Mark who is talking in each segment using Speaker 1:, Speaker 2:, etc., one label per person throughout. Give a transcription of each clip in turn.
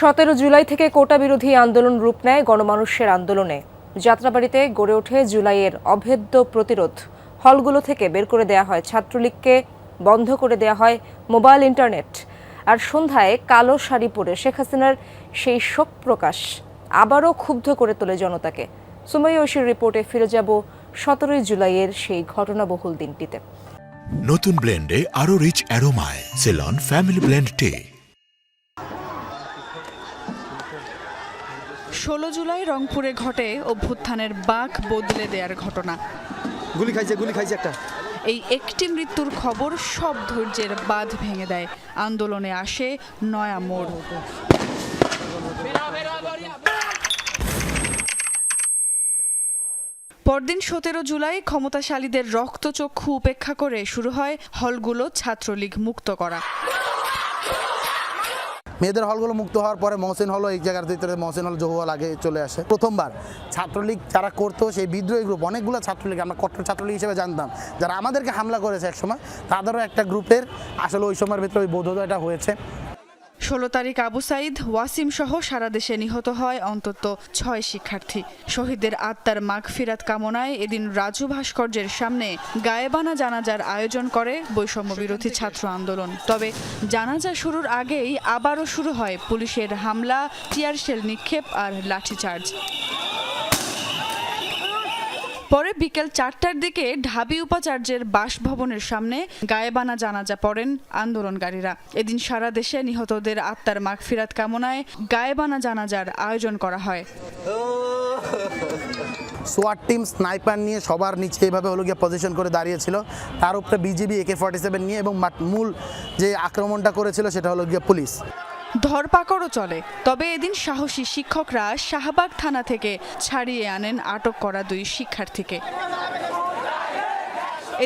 Speaker 1: সতেরো জুলাই থেকে কোটা বিরোধী আন্দোলন রূপ নেয় গণমানুষের আন্দোলনে। যাত্রাবাড়িতে গড়ে ওঠে জুলাইয়ের অভেদ্য প্রতিরোধ। হলগুলো থেকে বের করে দেয়া হয় ছাত্রলীগকে, বন্ধ করে দেয়া হয় মোবাইল ইন্টারনেট। আর সন্ধ্যায় কালো শাড়ি পরে শেখ হাসিনার সেই শোক প্রকাশ আবারও ক্ষুব্ধ করে তোলে জনতাকে। সুমাই ঐশীর রিপোর্টে ফিরে যাব সতেরোই জুলাইয়ের সেই ঘটনাবহুল দিনটিতে।
Speaker 2: নতুন ব্লেন্ডে আরও রিচ অ্যারোমায়, সেলন, ফ্যামিলি ব্লেন্ড টে।
Speaker 3: ষোলো জুলাই রংপুরে ঘটে অভ্যুত্থানের বাঘ বদলে দেওয়ার ঘটনা।
Speaker 4: গুলি খাইছে গুলি খাইছে একটা।
Speaker 3: এই একটি মৃত্যুর খবর সব ধৈর্যের বাঁধ ভেঙে দেয়। আন্দোলনে আসে নয়া মোড়। পরদিন সতেরো জুলাই ক্ষমতাশালীদের রক্তচক্ষু উপেক্ষা করে শুরু হয় হলগুলো ছাত্রলীগ মুক্ত করা।
Speaker 4: মেয়েদের হলগুলো মুক্ত হওয়ার পরে মহসিন হল এই জায়গার ভিতরে মহসিন হল জহু হল আগে চলে আসে। প্রথমবার ছাত্রলীগ যারা করতো সেই বিদ্রোহী গ্রুপ অনেকগুলো ছাত্রলীগ, আমরা কট্টর ছাত্রলীগ হিসেবে জানতাম। যারা আমাদেরকে হামলা করেছে একসময়, তাদেরও একটা গ্রুপের আসলে ওই সময়ের ভিতরে ওই বোধোদয়টা হয়েছে।
Speaker 3: ষোলো তারিখ আবু সাইদ ওয়াসিম সহ সারা দেশে নিহত হয় অন্তত ছয় শিক্ষার্থী। শহীদদের আত্মার মাগ ফিরাত কামনায় এদিন রাজু ভাস্কর্যের সামনে গায়েবানা জানাজার আয়োজন করে বৈষম্য বিরোধী ছাত্র আন্দোলন। তবে জানাজা শুরুর আগেই আবারও শুরু হয় পুলিশের হামলা, টিয়ার শেল নিক্ষেপ আর লাঠিচার্জ। পরে বিকেল চারটার দিকে ঢাবি উপাচার্যের বাসভবনের সামনে গায়েবানা জানাজা পড়েন আন্দোলনকারীরা। এদিন সারা দেশে নিহতদের আত্মার মাগফিরাত কামনায় গায়েবানা জানাজার আয়োজন করা হয়।
Speaker 4: সোয়াট টিম স্নাইপার নিয়ে সবার নিচে এইভাবে হলো গিয়ে পজিশন করে দাঁড়িয়েছিল। তার উপরে বিজিবি একে ফর্টি সেভেন নিয়ে এবং মূল যে আক্রমণটা করেছিল সেটা হলো গিয়ে পুলিশ।
Speaker 3: ধরপাকড়ও চলে। তবে এদিন সাহসী শিক্ষকরা শাহবাগ থানা থেকে ছাড়িয়ে আনেন আটক করা দুই শিক্ষার্থীকে।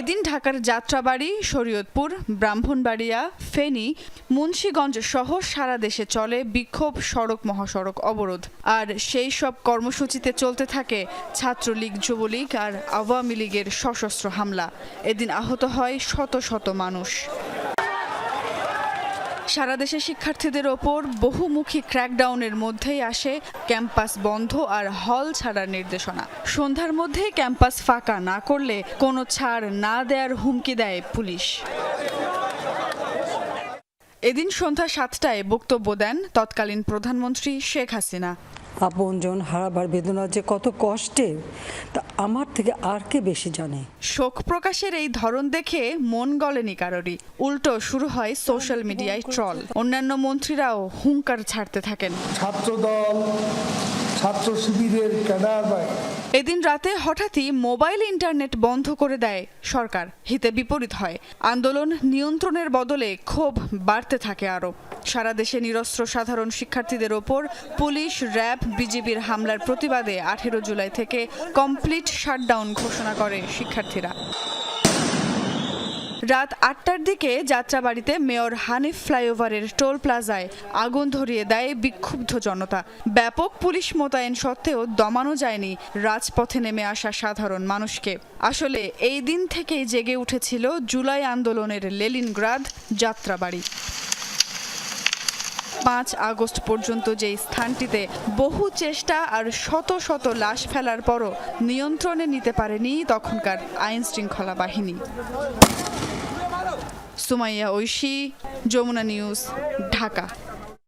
Speaker 3: এদিন ঢাকার যাত্রাবাড়ি, শরীয়তপুর, ব্রাহ্মণবাড়িয়া, ফেনী, মুন্সীগঞ্জ সহ সারা দেশে চলে বিক্ষোভ সড়ক মহাসড়ক অবরোধ। আর সেই সব কর্মসূচিতে চলতে থাকে ছাত্রলীগ, যুবলীগ আর আওয়ামী লীগের সশস্ত্র হামলা। এদিন আহত হয় শত শত মানুষ। সারা দেশে শিক্ষার্থীদের ওপর বহুমুখী ক্র্যাকডাউনের মধ্যেই আসে ক্যাম্পাস বন্ধ আর হল ছাড়ার নির্দেশনা। সন্ধ্যার মধ্যে ক্যাম্পাস ফাঁকা না করলে কোনো ছাড় না দেয়ার হুমকি দেয় পুলিশ। এদিন সন্ধ্যা সাতটায় বক্তব্য দেন তৎকালীন প্রধানমন্ত্রী শেখ হাসিনা।
Speaker 5: আপনজন হারাবার বেদনা যে কত কষ্টে তা আমার থেকে আর কে বেশি জানে?
Speaker 3: শোক প্রকাশের এই ধরন দেখে মন গলেনি কারোরই। উল্টো শুরু হয় সোশ্যাল মিডিয়ায় ট্রল। অন্যান্য মন্ত্রীরাও হুঙ্কার ছাড়তে থাকেন।
Speaker 6: ছাত্রদল ছাত্র শিবিরের ক্যাডার
Speaker 3: এদিন রাতে হঠাৎই মোবাইল ইন্টারনেট বন্ধ করে দেয় সরকার। হিতে বিপরীত হয়। আন্দোলন নিয়ন্ত্রণের বদলে ক্ষোভ বাড়তে থাকে আরও। সারা দেশে নিরস্ত্র সাধারণ শিক্ষার্থীদের ওপর পুলিশ, র্যাব, বিজিবির হামলার প্রতিবাদে আঠেরো জুলাই থেকে কমপ্লিট শাটডাউন ঘোষণা করে শিক্ষার্থীরা। রাত আটটার দিকে যাত্রাবাড়িতে মেয়র হানিফ ফ্লাইওভারের টোল প্লাজায় আগুন ধরিয়ে দেয় বিক্ষুব্ধ জনতা। ব্যাপক পুলিশ মোতায়েন সত্ত্বেও দমানো যায়নি রাজপথে নেমে আসা সাধারণ মানুষকে। আসলে এই দিন থেকেই জেগে উঠেছিল জুলাই আন্দোলনের লেলিনগ্রাদ যাত্রাবাড়ি। পাঁচ আগস্ট পর্যন্ত যে স্থানটিতে বহু চেষ্টা আর শত শত লাশ ফেলার পরও নিয়ন্ত্রণে নিতে পারেনি তখনকার আইন শৃঙ্খলা বাহিনী। সুমাইয়া ঐশী, যমুনা নিউজ, ঢাকা।